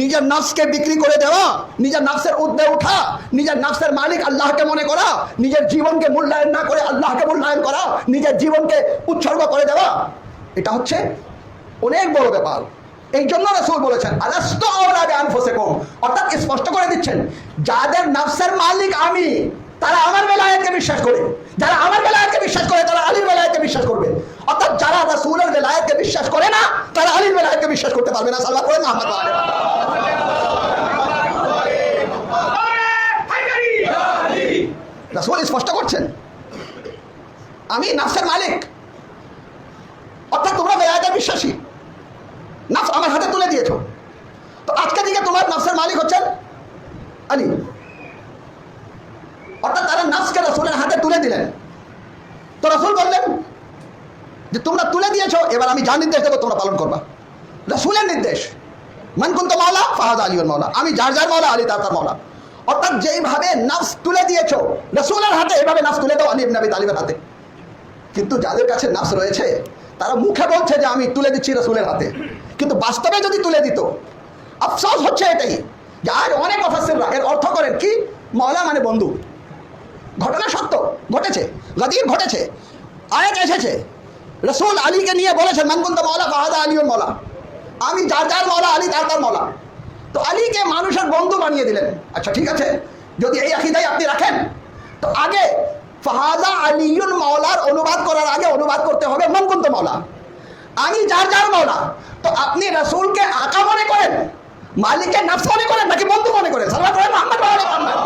নিজের নফসকে বিক্রি করে দেওয়া, নিজের নফসের উদ্দে ওঠা নিজের নফসের মালিক আল্লাহকে মনে করা, নিজের জীবনকে মূল্যায়ন না করে আল্লাহকে মূল্যায়ন করা, নিজের জীবনকে উৎসর্গ করে দেওয়া, এটা হচ্ছে অনেক বড় ব্যাপার। এই জন্য রসুল বলেছেন, আলাস্ত অর্থাৎ স্পষ্ট করে দিচ্ছেন, যাদের নফসের মালিক আমি, তারা আমার বেলায়েতকে বিশ্বাস করে। যারা আমার বেলায়েতকে বিশ্বাস করে, তারা আলীর বেলায়েতকে বিশ্বাস করবে। অর্থাৎ যারা রাসূলের বেলায়েতকে বিশ্বাস করে না, তারা আলীর বেলায়েতকে বিশ্বাস করতে পারবে না। আলাইহি ওয়া সাল্লাম রাসূল স্পষ্ট করছেন, আমি নফসের মালিক। অর্থাৎ তোমরা বেলায়েতের বিশ্বাসী। নফস আমার হাতে তুলে দিয়েছ। তো আজকে থেকে তোমার নফসের মালিক হচ্ছেন আলী। অর্থাৎ তারা নফসকে রসুলের হাতে তুলে দিলেন। তো রসুল বললেন যে তোমরা তুলে দিয়েছ, এবার আমি যা নির্দেশ দেবো, তোমরা পালন করবা। রসুলের নির্দেশ। মানকুন্ত মাওলা, ফাহাদ আলীর মাওলা। আমি যার যার মাওলা, আলী তার মাওলা। অর্থাৎ যেইভাবে নফস তুলে দিয়েছ, রসুলের হাতে এইভাবে নফস তুলে দাও আলী নবী তালিবের হাতে। কিন্তু যাদের কাছে নাফস রয়েছে, তারা মুখে বলছে যে আমি তুলে দিচ্ছি রসুলের হাতে। কিন্তু বাস্তবে যদি তুলে দিত, আফসোস হচ্ছে এটাই যে আজ অনেক অফাসেররা এর অর্থ করেন কি? মওলা মানে বন্ধু। ঘটনা সত্য, ঘটেছে গদির ঘটেছে, আয়াত এসেছে। রসুল আলীকে নিয়ে বলেছেন মানকুন্ত মৌলা ফাহাদা আলীর মৌলা আমি যার যার মৌলা আলী তার তার মৌলা তো আলীকে মানুষের বন্ধু বানিয়ে দিলেন। আচ্ছা ঠিক আছে? যদি এই আকিদাই আপনি রাখেন, তো আগে ফাহাদা আলিউল মাওলার অনুবাদ করার আগে অনুবাদ করতে হবে মনকুন্ত মাওলা। আমি যার যার মাওলা, তো আপনি রসুলকে আঁকা মনে করেন মালিকের নফস মনে করেন নাকি বন্ধু মনে করেন? সাল্লাল্লাহু আলাইহি মুহাম্মদ ওয়া আলি মুহাম্মদ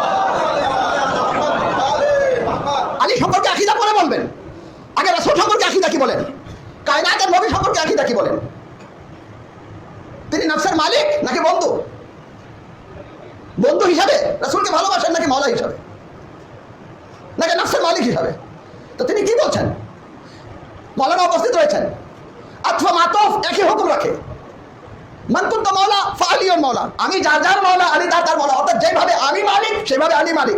আলী সম্পর্কে আকিদা পরে বলবেন আগে রসুল সম্পর্কে আকিদা কি বলেন? কায়নাতের নবী সম্পর্কে আকিদা কি বলেন? তিনি নফসের মালিক নাকি বন্ধু? বন্ধু হিসাবে রসুলকে ভালোবাসেন নাকি মাওলা হিসাবে? নাকি নফসের মালিক হিসাবে? তো তিনি কি বলছেন? মৌলানা উপস্থিত রয়েছেন। আতফা মাতফ একই হুকুম রাখে। মানকুন্ত মাওলা ফালিয়ন মাওলা। আমি যার যার মাওলা আলী তার তার মাওলা। অর্থাৎ যেভাবে আমি মালিক, সেভাবে আলী মালিক।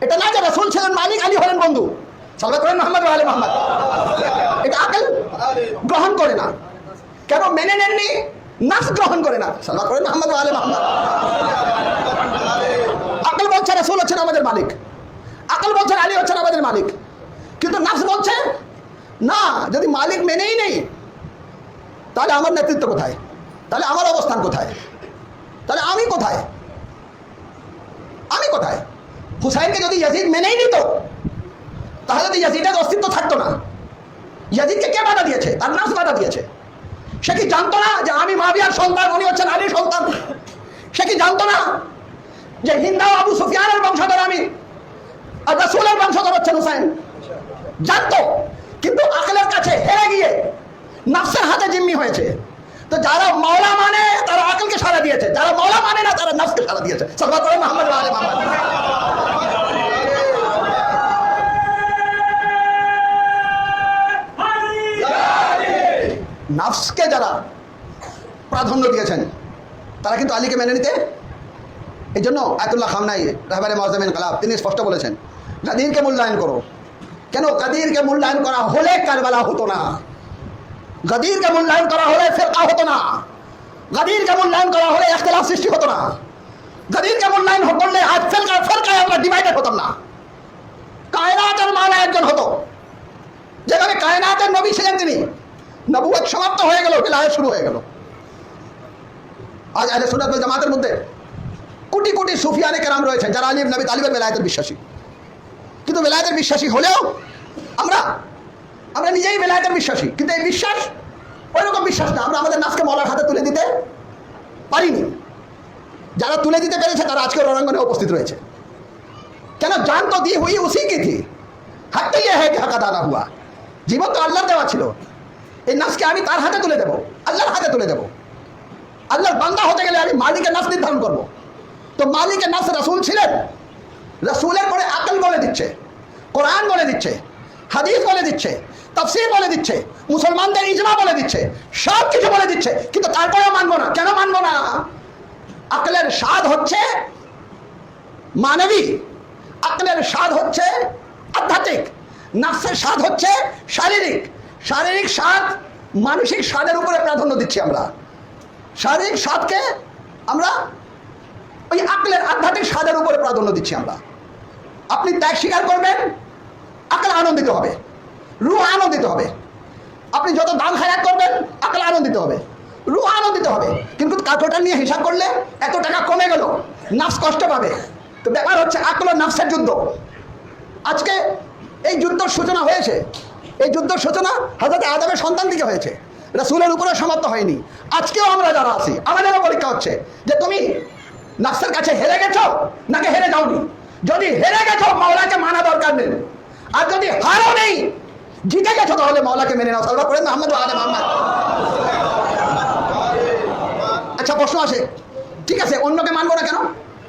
এটা না যে রসুল ছিলেন মালিক, আলী হলেন বন্ধু। সালবা করেন মোহাম্মদ আলী মোহাম্মদ। এটা আকেল গ্রহণ করে না। কেন মেনে নেননি? নাস গ্রহণ করে না। সালবা করেন মোহাম্মদ আলী মোহাম্মদ। আকেল বলছে, রসুল হচ্ছেন আমাদের মালিক। আকেল বলছেন আলী হচ্ছেন আমাদের মালিক। কিন্তু নাফস বলছে, না, যদি মালিক মেনেই নেই, তাহলে আমার নেতৃত্ব কোথায়? তাহলে আমার অবস্থান কোথায়? তাহলে আমি কোথায়? আমি কোথায়? হুসাইনকে যদি ইয়াজিদ মেনেই নিত তাহলে তো ইয়াজিদের অস্তিত্ব থাকতো না। ইয়াজিদকে কে বাধা দিয়েছে? তার নাস বাধা দিয়েছে। সে কি জানতো না যে আমি মাবিয়ার সন্তান, উনি হচ্ছেন আলীর সন্তান? সে কি জানতো না যে হিন্দাও আবু সুফিয়ানের বংশধর আমি আর রসুলের বংশধর হচ্ছেন হুসাইন? জানতো, কিন্তু আকেলের কাছে হেরে গিয়ে নাফসের হাতে জিম্মি হয়েছে। তো যারা মাওলা মানে তারা আকেলকে সারা দিয়েছে। যারা মাওলা মানে না, তারা নাফসকে সারা দিয়েছে। সর্বা করে মোহাম্মদ মোহাম্মদ নাফসকে যারা প্রাধান্য দিয়েছেন, তারা কিন্তু আলীকে মেনে নিতে এই জন্য আয়তুল্লাহ খামনাই রাহবারে মজামিন কালাব তিনি স্পষ্ট বলেছেন, কাদিরকে মূল্যায়ন করো। কেন? কাদিরকে মূল্যায়ন করা হলে কারবালা হতো না। গদিরকে মূল্যায়ন করা হলে ফেরকা হতো না। গদিরকে মূল্যায়ন করা হলে এখতলাফ সৃষ্টি হতো না। গদিরকে মূল্যায়ন করলে আজ ফেরকা, ফেরকায় আমরা ডিভাইডেড হতাম না। কায়নাতের মালা একজন হতো। যেখানে কায়নাতের নবী ছিলেন তিনি নবুয়ত সমাপ্ত হয়ে গেল বিলায় শুরু হয়ে গেল। আজ আহলে ওয়াল জামাতের মধ্যে কোটি কোটি সুফিয়ানে কেরাম রয়েছে, যারা আলিম নবী তালিবের বেলায়েতের বিশ্বাসী। কিন্তু বেলায়েতের বিশ্বাসী হলেও আমরা আমরা নিজেই বেলায়েতের বিশ্বাসী, কিন্তু এই বিশ্বাস ওই রকম বিশ্বাস না। আমরা আমাদের নাচকে মলার হাতে তুলে দিতে পারিনি। যারা তুলে দিতে পেরেছে, তারা আজকে রণাঙ্গনে উপস্থিত রয়েছে। কেন জান তো দিয়ে হুই উসি কি থি? হাঁটতে গিয়ে হ্যাঁ হাঁকা দানা হুয়া? জীবন তো আল্লাহর দেওয়া ছিল। এই নাচকে আমি তার হাতে তুলে দেবো, আল্লাহর হাতে তুলে দেবো। আল্লাহর বান্দা হতে গেলে আমি মালিকের নাচ নির্ধারণ করব। তো মালিকের নাচ রাসুল ছিলেন। রাসুলের পরে আকল বলে দিচ্ছে, কোরআন বলে দিচ্ছে, হাদিস বলে দিচ্ছে, তাফসির বলে দিচ্ছে, মুসলমানদের ইজমা বলে দিচ্ছে, সব কিছু বলে দিচ্ছে, কিন্তু তারপরেও মানবো না। কেন মানবো না? আকলের স্বাদ হচ্ছে মানবী আকলের স্বাদ হচ্ছে আধ্যাত্মিক। নাফসের স্বাদ হচ্ছে শারীরিক। শারীরিক স্বাদ, মানসিক স্বাদের উপরে প্রাধান্য দিচ্ছি আমরা। শারীরিক স্বাদকে আমরা ওই আকলের, আধ্যাত্মিক স্বাদের উপরে প্রাধান্য দিচ্ছি আমরা। আপনি ত্যাগ স্বীকার করবেন, আকাল আনন্দিত হবে, রুহ আনন্দিত হবে। আপনি যত দান খায়াত করবেন, আকাল আনন্দিত হবে, রুহ আনন্দিত হবে। কিন্তু কাঠোটা নিয়ে হিসাব করলে এত টাকা কমে গেল, নাফস কষ্ট পাবে। তো ব্যাপার হচ্ছে, আকল নাফসের যুদ্ধ। আজকে এই যুদ্ধর সূচনা হয়েছে। এই যুদ্ধর সূচনা হজরত আদমের সন্তান থেকে হয়েছে। রাসূলের উপরে সমাপ্ত হয়নি। আজকেও আমরা যারা আছি আমাদেরও পরীক্ষা হচ্ছে যে তুমি নাফসের কাছে হেরে গেছো নাকি হেরে যাওনি? যদি হেরে গেছো, মাওলাকে মানা দরকার নেই। আর যদি হারও নেই, জিতে গেছো, তাহলে মাওলাকে মেনে নাও। সালবা করে মোহাম্মদ আলে মোহাম্মদ। আচ্ছা প্রশ্ন আসে। ঠিক আছে, অন্যকে মানবো না কেন?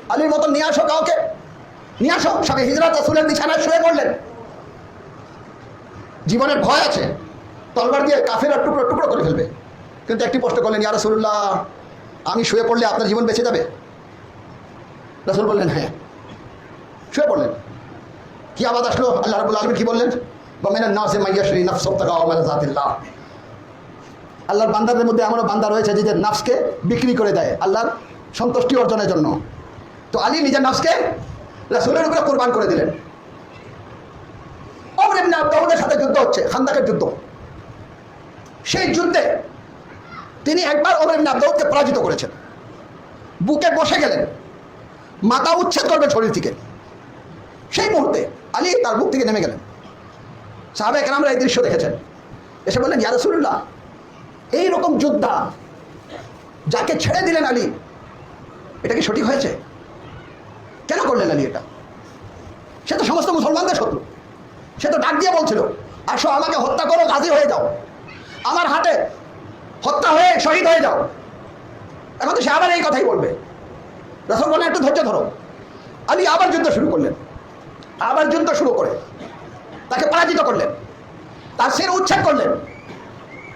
আলীর মতন নিয়ে আসো কাউকে। নিয়ে আসো। সবাই হিজরত রাসূলের বিছানায় শুয়ে পড়লেন। জীবনের ভয় আছে। তলবার দিয়ে কাফের টুকরো টুকরো করে ফেলবে। কিন্তু একটি প্রশ্ন করলেন, ইয়া রাসূলুল্লাহ, আমি শুয়ে পড়লে আপনার জীবন বেঁচে যাবে? রাসূল বললেন হ্যাঁ। শুয়ে পড়লেন। কি আবাদ আসলো? আল্লাহ রাবুল আলমী কি বললেন? বমেনের নাসে মাইয়াশরি নফস তাকা ওমালা জাতিল্লাহ আল্লাহর বান্দাদের মধ্যে এমনও বান্দা রয়েছে যে নাফসকে বিক্রি করে দেয়, আল্লাহর সন্তুষ্টি অর্জনের জন্য। তো আলী নিজের নাফসকে রাসূলের উপরে কোরবান করে দিলেন। ইবনে আব্দাউদের সাথে যুদ্ধ হচ্ছে খান্দাকের যুদ্ধ। সেই যুদ্ধে তিনি একবার অমর ইবনে পরাজিত করেছেন। বুকে বসে গেলেন। মাথা উচ্ছেদ করবে শরীর থেকে। সেই মুহূর্তে আলী তার বুক থেকে নেমে গেলেন। সাহাবে কেরামরা এই দৃশ্য দেখেছেন। এসে বললেন, ইয়া রাসূলুল্লাহ এইরকম যোদ্ধা যাকে ছেড়ে দিলেন আলী, এটা কি সঠিক হয়েছে? কেন করলেন আলী এটা? সে তো সমস্ত মুসলমানদের শত্রু। সে তো ডাক দিয়ে বলছিল আসো আমাকে হত্যা করো, গাজী হয়ে যাও। আমার হাতে হত্যা হয়ে শহীদ হয়ে যাও। এখন তো সে আবার এই কথাই বলবে। রসল বলেন একটু ধৈর্য ধরো। আলী আবার যুদ্ধ শুরু করলেন। আবার যুদ্ধ শুরু করে। তাকে পরাজিত করলেন। তার শির উচ্ছেদ করলেন।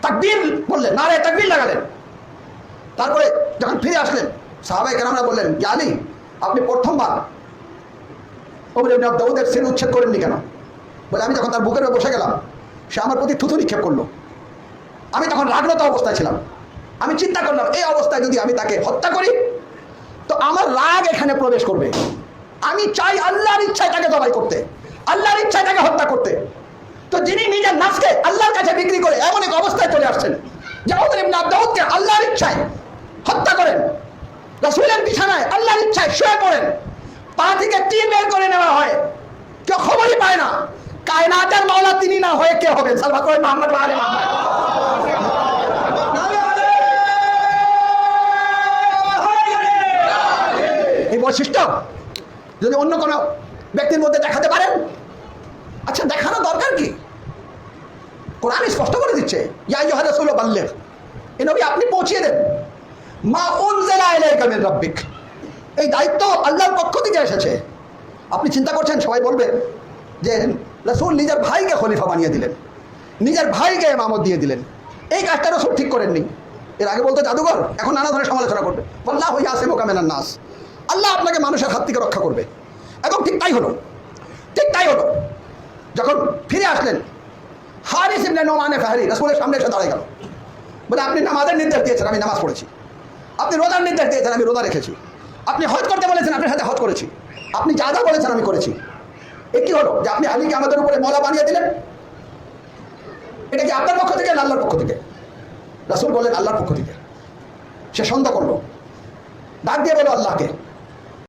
তাকবীর বললেন না রে তাকবীর লাগালেন। তারপরে যখন ফিরে আসলেন সাহাবাই কেরামরা বললেন জানি আপনি প্রথমবার ইবনে দাউদের শির উচ্ছেদ করেননি কেন? বলে আমি যখন তার বুকের বসে গেলাম। সে আমার প্রতি থুতু নিক্ষেপ করল। আমি তখন রাগরত অবস্থায় ছিলাম। আমি চিন্তা করলাম, এই অবস্থায় যদি আমি তাকে হত্যা করি, তো আমার রাগ এখানে প্রবেশ করবে। আমি চাই আল্লাহর ইচ্ছায় তাকে জবাই করতে, আল্লাহর ইচ্ছায় তাকে হত্যা করতে। তো যিনি নিজের নাফকে আল্লাহর কাছে বিক্রি করে এমন এক অবস্থায় চলে আসছেন যে ওদের ইবনে আল্লাহর ইচ্ছায় হত্যা করেন, রাসূলের বিছানায় আল্লাহর ইচ্ছায় শুয়ে পড়েন, পা থেকে তীর বের করে নেওয়া হয়, কেউ খবরই পায় না। কায়নাতের মাওলা তিনি না হয়ে কে হবে? সালভা করে মোহাম্মদ এই বৈশিষ্ট্য যদি অন্য কোনো ব্যক্তির মধ্যে দেখাতে পারেন? আচ্ছা দেখানো দরকার কি? কোরআন স্পষ্ট করে দিচ্ছে, ইয়া ইউহা রাসূল বাল্লিগ এই নবী আপনি পৌঁছিয়ে দেন। মা উনজিলা ইলাইকা মিন রাব্বিক। এই দায়িত্ব আল্লাহর পক্ষ থেকে এসেছে। আপনি চিন্তা করছেন, সবাই বলবে যে রাসূল নিজের ভাইকে খলিফা বানিয়ে দিলেন। নিজের ভাইকে ইমামত দিয়ে দিলেন। এই কাজটা রসুল ঠিক করেননি। এর আগে বলতো জাদুঘর, এখন নানা ধরনের সমালোচনা করবে। বল্লাহ হইয়া আসে মোকামেনার নাস। আল্লাহ আপনাকে মানুষের হাত থেকে রক্ষা করবে। এবং ঠিক তাই হলো। ঠিক তাই হলো। যখন ফিরে আসলেন, হারিস ইবনে নোমানে ফাহারি রসুলের সামনে এসে দাঁড়ায় গেল। বলে, আপনি নামাজের নির্দেশ দিয়েছেন, আমি নামাজ পড়েছি। আপনি রোজার নির্দেশ দিয়েছেন, আমি রোজা রেখেছি। আপনি হজ করতে বলেছেন, আপনার সাথে হজ করেছি। আপনি যা যা বলেছেন, আমি করেছি। এ হলো? যে আপনি আলীকে আমাদের উপরে মলা বানিয়ে দিলেন? এটা কি আপনার পক্ষ থেকে না আল্লাহর পক্ষ থেকে? রাসুল বলেন, আল্লাহর পক্ষ থেকে। সে সন্দেহ করল। ডাক দিয়ে বলো আল্লাহকে।